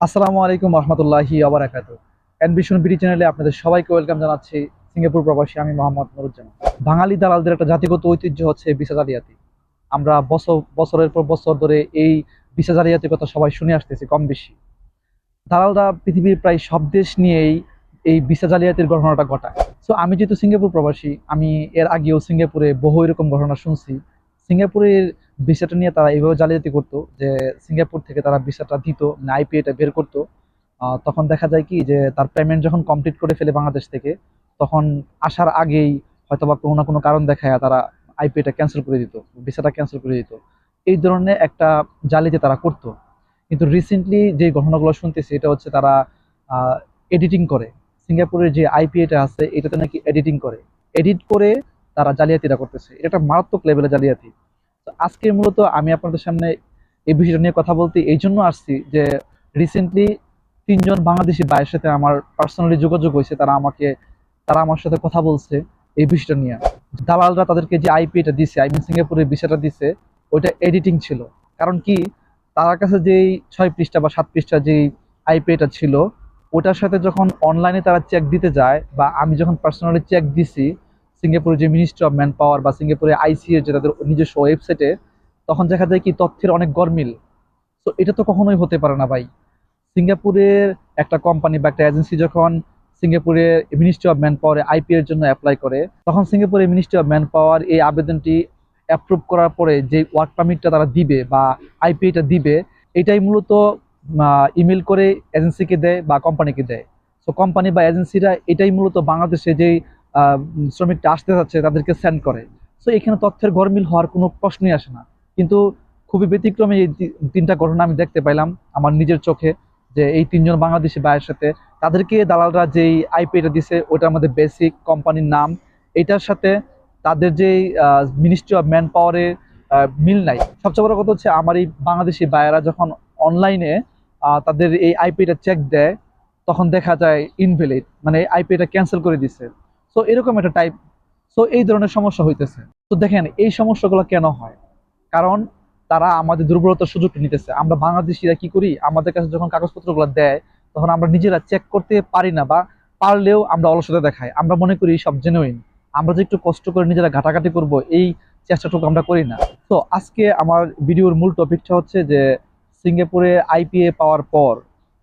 আসসালামু আলাইকুম রহমতুল্লাহি আবরাকাত অ্যানবিশন বিডি চ্যানেলে আপনাদের সবাইকে ওয়েলকাম জানাচ্ছি সিঙ্গাপুর প্রবাসী আমি মোহাম্মদ নুরুজ্জামান। বাঙালি দালালদের একটা জাতিগত ঐতিহ্য হচ্ছে বিসা জালিয়াতি আমরা বছর বছরের পর বছর ধরে এই বিসা জালিয়াতির কথা সবাই শুনে আসতেছি, কম বেশি। দালালরা পৃথিবীর প্রায় সব দেশ নিয়েই এই বিসা জালিয়াতির ঘটনাটা ঘটায়। সো আমি যেহেতু সিঙ্গাপুর প্রবাসী, আমি এর আগেও সিঙ্গাপুরে বহু এরকম ঘটনা শুনছি। সিঙ্গাপুরের ভিসাটা নিয়ে তারা এইভাবে জালিয়াতি করতো যে সিঙ্গাপুর থেকে তারা ভিসাটা দিত মানে আইপিএটা বের করতো। তখন দেখা যায় কি যে তার পেমেন্ট যখন কমপ্লিট করে ফেলে বাংলাদেশ থেকে, তখন আসার আগেই হয়তোবা কোনো না কোনো কারণ দেখায় তারা আইপিএটা ক্যান্সেল করে দিত, ভিসাটা ক্যান্সেল করে দিত। এই ধরনের একটা জালিয়াতি তারা করতো। কিন্তু রিসেন্টলি যে ঘটনাগুলো শুনতেছি, এটা হচ্ছে তারা এডিটিং করে। সিঙ্গাপুরের যে আইপিএটা আছে, এটাতে নাকি এডিটিং করে। এডিট করে তারা জালিয়াতিটা করতেছে। এটা একটা মারাত্মক লেভেলের জালিয়াতি। তো আজকে মূলত আমি আপনাদের সামনে এই বিষয়টা নিয়ে কথা বলতে এই জন্য আসছি যে রিসেন্টলি তিনজন বাংলাদেশি ভাইয়ের সাথে আমার পার্সোনালি যোগাযোগ হয়েছে, তারা আমাকে, তারা আমার সাথে কথা বলছে এই বিষয়টা নিয়ে। দালালরা তাদেরকে যে আইপিটা দিছে আই মিন সিঙ্গাপুরের বিষয়টা দিছে, ওইটা এডিটিং ছিল। কারণ কি? তার কাছে যেই ছয় পৃষ্ঠা বা সাত পৃষ্ঠা যেই আইপিটা ছিল ওটার সাথে যখন অনলাইনে তারা চেক দিতে যায় বা আমি যখন পার্সোনালি চেক দিছি সিঙ্গাপুরের যে মিনিস্ট্রি অফ ম্যান পাওয়ার বা সিঙ্গাপুরের আইসিএ যে তাদের নিজস্ব ওয়েবসাইটে তখন দেখা যায় কি তথ্যের অনেক গরমিল তো এটা তো কখনোই হতে পারে না ভাই। সিঙ্গাপুরের একটা কোম্পানি বা একটা এজেন্সি যখন সিঙ্গাপুরের মিনিস্ট্রি অফ ম্যান পাওয়ারে আইপি এর জন্য অ্যাপ্লাই করে, তখন সিঙ্গাপুরের মিনিস্ট্রি অফ ম্যান পাওয়ার এই আবেদনটি অ্যাপ্রুভ করার পরে যে ওয়ার্ক পারমিটটা তারা দিবে বা আইপিটা দিবে, এটাই মূলত ইমেল করে এজেন্সিকে দেয় বা কোম্পানিকে দেয়। তো কোম্পানি বা এজেন্সিরা এটাই মূলত বাংলাদেশে যেই শ্রমিকটা আসতে যাচ্ছে, তাদেরকে সেন্ড করে। সো এখানে তথ্যের গরমিল হওয়ার কোনো প্রশ্নই আসে না। কিন্তু খুবই ব্যতিক্রমে এই তিনটা ঘটনা আমি দেখতে পাইলাম আমার নিজের চোখে, যে এই তিনজন বাংলাদেশি ভাইয়ের সাথে তাদেরকে দালালরা যেই আইপিটা দিছে, ওটার মধ্যে বেসিক কোম্পানির নাম, এটার সাথে তাদের যেই মিনিস্ট্রি অফ ম্যান পাওয়ারের মিল নাই। সবচেয়ে বড় কথা হচ্ছে আমার এই বাংলাদেশি ভাইয়েরা যখন অনলাইনে তাদের এই আইপিটা চেক দেয়, তখন দেখা যায় ইনভ্যালিড মানে আইপিটা ক্যান্সেল করে দিছে। সো এরকম একটা টাইপ সো এই ধরনের সমস্যা হইতেছে। তো দেখেন, এই সমস্যাগুলো কেন হয়? কারণ তারা আমাদের দুর্বলতার সুযোগটা নিতেছে। আমরা বাংলাদেশিরা কি করি? আমাদের কাছে যখন কাগজপত্রগুলো দেয়, তখন আমরা নিজেরা চেক করতে পারি না বা পারলেও আমরা অলসতা দেখাই। আমরা মনে করি সব জেনুইন আমরা যে একটু কষ্ট করে নিজেরা ঘাটাঘাটি করব, এই চেষ্টাটুকু আমরা করি না। তো আজকে আমার ভিডিওর মূল টপিকটা হচ্ছে যে, সিঙ্গাপুরে আইপিএ পাওয়ার পর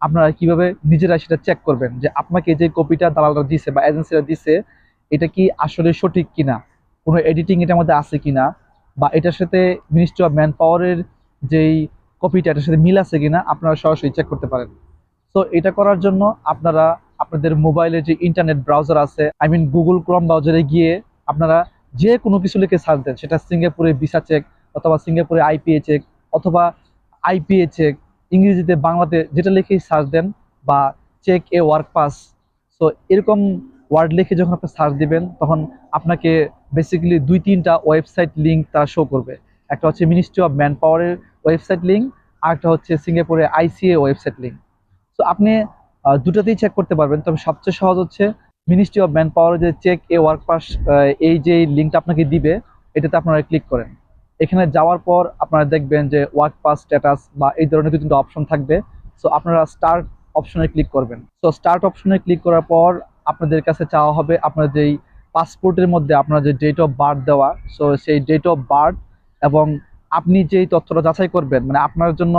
আপনারা কীভাবে নিজেরা সেটা চেক করবেন? যে আপনাকে যে কপিটা দালালরা দিছে বা এজেন্সিরা দিছে এটা কি আসলে সঠিক কিনা? কোনো এডিটিং এটার মধ্যে আছে কিনা? বা এটার সাথে মিনিস্ট্রি অফ ম্যান পাওয়ারের যেই কপিটা এটার সাথে মিল আছে কিনা? আপনারা সরাসরি চেক করতে পারেন। তো এটা করার জন্য আপনারা আপনাদের মোবাইলে যে ইন্টারনেট ব্রাউজার আছে আই মিন গুগল ক্রম ব্রাউজারে গিয়ে আপনারা যে কোনো কিছু লিখে সার্চ দেন। সেটা সিঙ্গাপুরে ভিসা চেক অথবা সিঙ্গাপুরে আইপিএ চেক অথবা আইপিএ চেক ইংরেজিতে, বাংলাতে যেটা লিখেই সার্চ দেন বা check a work pass so এরকম ওয়ার্ড লিখে যখন আপনি সার্চ দিবেন, তখন আপনাকে বেসিক্যালি দুই তিনটা ওয়েবসাইট লিঙ্ক তারা শো করবে। একটা হচ্ছে মিনিস্ট্রি অফ ম্যান পাওয়ারের ওয়েবসাইট লিঙ্ক আর একটা হচ্ছে সিঙ্গাপুরের আইসিএ ওয়েবসাইট লিঙ্ক তো আপনি দুটাতেই চেক করতে পারবেন। তবে সবচেয়ে সহজ হচ্ছে মিনিস্ট্রি অফ ম্যান পাওয়ার যে চেক এ ওয়ার্ক পাস এই যে লিঙ্কটা আপনাকে দিবে, এটাতে আপনারা ক্লিক করেন। এখানে যাওয়ার পর আপনারা দেখবেন যে ওয়ার্ক পাস স্ট্যাটাস বা এই ধরনের দু তিনটা অপশন থাকবে। সো আপনারা স্টার্ট অপশনে ক্লিক করবেন। সো স্টার্ট অপশনে ক্লিক করার পর আপনাদের কাছে চাওয়া হবে আপনার যেই পাসপোর্টের মধ্যে আপনার যে ডেট অফ বার্থ দেওয়া সো সেই ডেট অফ বার্থ এবং আপনি যেই তথ্যটা যাচাই করবেন মানে আপনার জন্য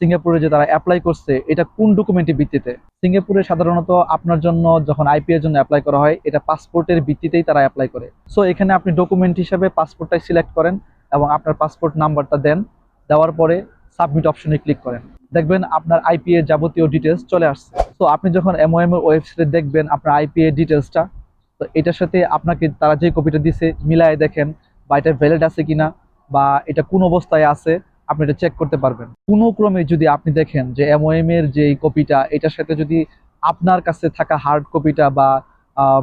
সিঙ্গাপুরে যে তারা অ্যাপ্লাই করছে, এটা কোন ডকুমেন্টের ভিত্তিতে? সিঙ্গাপুরে সাধারণত আপনার জন্য যখন আইপি এর জন্য অ্যাপ্লাই করা হয়, এটা পাসপোর্টের ভিত্তিতেই তারা অ্যাপ্লাই করে। সো এখানে আপনি ডকুমেন্ট হিসেবে পাসপোর্টটাই সিলেক্ট করেন এবং আপনার পাসপোর্ট নাম্বারটা দেন। দেওয়ার পরে সাবমিট অপশনে ক্লিক করেন। দেখবেন আপনার আইপি এর যাবতীয় ডিটেলস চলে আসছে। তো আপনি যখন এম এমওএম এর ওয়েবসাইটে দেখবেন আপনার আইপি এর ডিটেলসটা তো এটার সাথে আপনাকে তারা যে কপিটা দিছে মিলায় দেখেন বা এটা ভ্যালিড আছে কিনা বা এটা কোন অবস্থায় আছে, আপনি এটা চেক করতে পারবেন। কোনো ক্রমে যদি আপনি দেখেন যে এমওএম এর যে কপিটা এটার সাথে যদি আপনার কাছে থাকা হার্ড কপিটা বা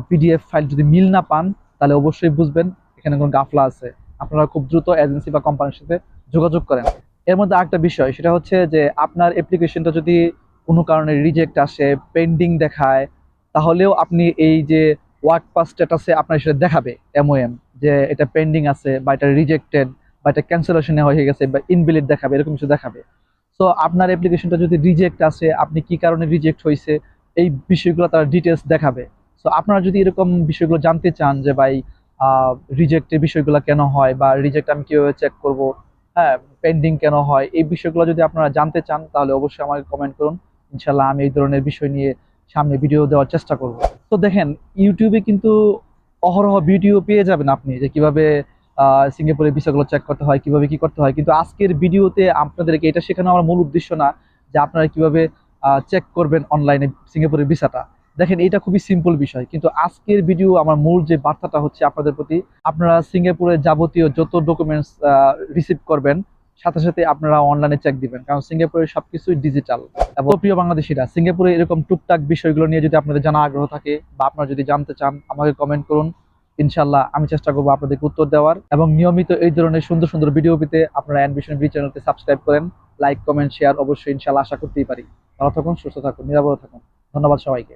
পিডিএফ ফাইল যদি মিল না পান, তাহলে অবশ্যই বুঝবেন এখানে কোনো গাফলা আছে। আপনারা খুব দ্রুত এজেন্সি বা কোম্পানির সাথে যোগাযোগ করেন। এর মধ্যে একটা বিষয়, সেটা হচ্ছে যে আপনার অ্যাপ্লিকেশনটা যদি কোনো কারণে রিজেক্ট আসে পেন্ডিং দেখায়, তাহলেও আপনি এই যে ওয়ার্ক পাস স্ট্যাটাসে আপনার সেটা দেখাবে এমওএম যে এটা পেন্ডিং আছে বা এটা রিজেক্টেড বা এটা ক্যান্সেলেশনে হয়ে গেছে বা ইনভ্যালিড দেখাবে, এরকম কিছু দেখাবে। সো আপনার অ্যাপ্লিকেশনটা যদি রিজেক্ট আসে, আপনি কি কারণে রিজেক্ট হয়েছে এই বিষয়গুলো তারা ডিটেলস দেখাবে। সো আপনারা যদি এরকম বিষয়গুলো জানতে চান যে ভাই রিজেক্টের বিষয়গুলো কেন হয় বা রিজেক্ট আমি কীভাবে চেক করব হ্যাঁ পেন্ডিং কেন হয়, এই বিষয়গুলো যদি আপনারা জানতে চান, তাহলে অবশ্যই আমাকে কমেন্ট করুন। ইনশাল্লাহ আমি এই ধরনের বিষয় নিয়ে সামনে ভিডিও দেওয়ার চেষ্টা করব। তো দেখেন ইউটিউবে কিন্তু অহরহ ভিডিও পেয়ে যাবেন আপনি, যে কীভাবে সিঙ্গাপুরের বিষয়গুলো চেক করতে হয়, কীভাবে কি করতে হয়। কিন্তু আজকের ভিডিওতে আপনাদেরকে এটা শেখানো আমার মূল উদ্দেশ্য না, যে আপনারা কীভাবে চেক করবেন অনলাইনে সিঙ্গাপুরের ভিসাটা। দেখেন, এটা খুবই সিম্পল বিষয়, কিন্তু আজকের ভিডিও আমার মূল যে বার্তাটা হচ্ছে আপনাদের প্রতি, আপনারা সিঙ্গাপুরের যাবতীয় যত ডকুমেন্টস রিসিভ করবেন, সাথে সাথে আপনারা অনলাইনে চেক দিবেন, কারণ সিঙ্গাপুরের সবকিছুই ডিজিটাল এবং প্রিয় বাংলাদেশিরা, সিঙ্গাপুরে এরকম টুকটাক বিষয়গুলো নিয়ে যদি আপনাদের জানা আগ্রহ থাকে, বা আপনারা যদি জানতে চান, আমাকে কমেন্ট করুন। ইনশাল্লাহ আমি চেষ্টা করব আপনাদেরকে উত্তর দেওয়ার। এবং নিয়মিত এই ধরনের সুন্দর সুন্দর ভিডিও পেতে আপনারা অ্যানভিশন বি চ্যানেলকে সাবস্ক্রাইব করেন। লাইক কমেন্ট শেয়ার অবশ্যই ইনশাল্লাহ আশা করতেই পারি। ভালো থাকুন, সুস্থ থাকুন, নিরাপদে থাকুন। ধন্যবাদ সবাইকে।